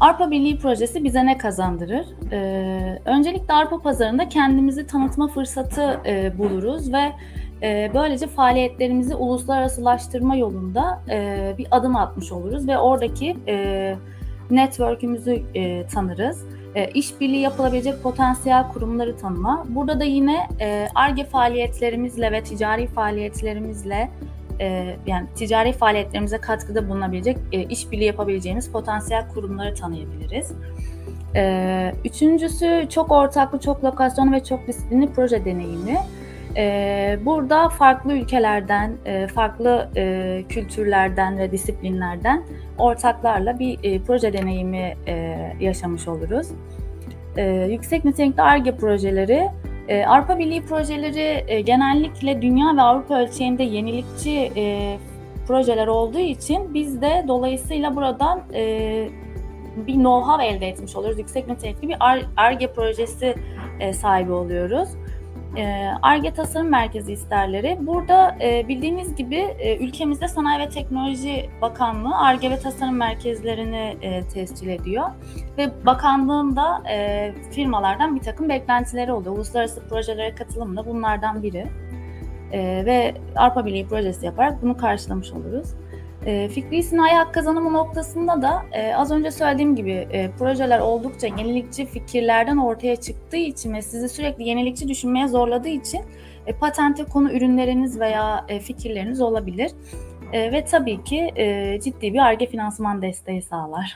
Arpa Birliği projesi bize ne kazandırır? Ee, öncelikle arpa pazarında kendimizi tanıtma fırsatı e, buluruz ve e, böylece faaliyetlerimizi uluslararasılaştırma yolunda e, bir adım atmış oluruz ve oradaki e, network'ümüzü e, tanırız. E, işbirliği yapılabilecek potansiyel kurumları tanıma. Burada da yine e, ARGE faaliyetlerimizle ve ticari faaliyetlerimizle e, yani ticari faaliyetlerimize katkıda bulunabilecek, e, işbirliği yapabileceğimiz potansiyel kurumları tanıyabiliriz. E, üçüncüsü çok ortaklı, çok lokasyonlu ve çok disiplinli proje deneyimi. Burada farklı ülkelerden, farklı kültürlerden ve disiplinlerden ortaklarla bir proje deneyimi yaşamış oluruz. Yüksek nitelikli ARGE projeleri e, Avrupa Birliği projeleri e, genellikle dünya ve Avrupa ölçeğinde yenilikçi e, projeler olduğu için biz de dolayısıyla buradan e, bir know-how elde etmiş oluyoruz. Yüksek nitelikli bir ARGE projesi sahibi oluyoruz. ARGE Tasarım Merkezi isterleri. Burada e, bildiğiniz gibi e, ülkemizde Sanayi ve Teknoloji Bakanlığı ARGE ve Tasarım Merkezlerini e, tescil ediyor. Ve bakanlığın da e, firmalardan bir takım beklentileri oluyor. Uluslararası projelere katılım da bunlardan biri. Ve Avrupa Birliği projesi yaparak bunu karşılamış oluruz. E, fikri sinayi hak kazanımı noktasında da e, az önce söylediğim gibi e, projeler oldukça yenilikçi fikirlerden ortaya çıktığı için ve sizi sürekli yenilikçi düşünmeye zorladığı için e, patente konu ürünleriniz veya e, fikirleriniz olabilir. Ve tabii ki ciddi bir ARGE finansman desteği sağlar.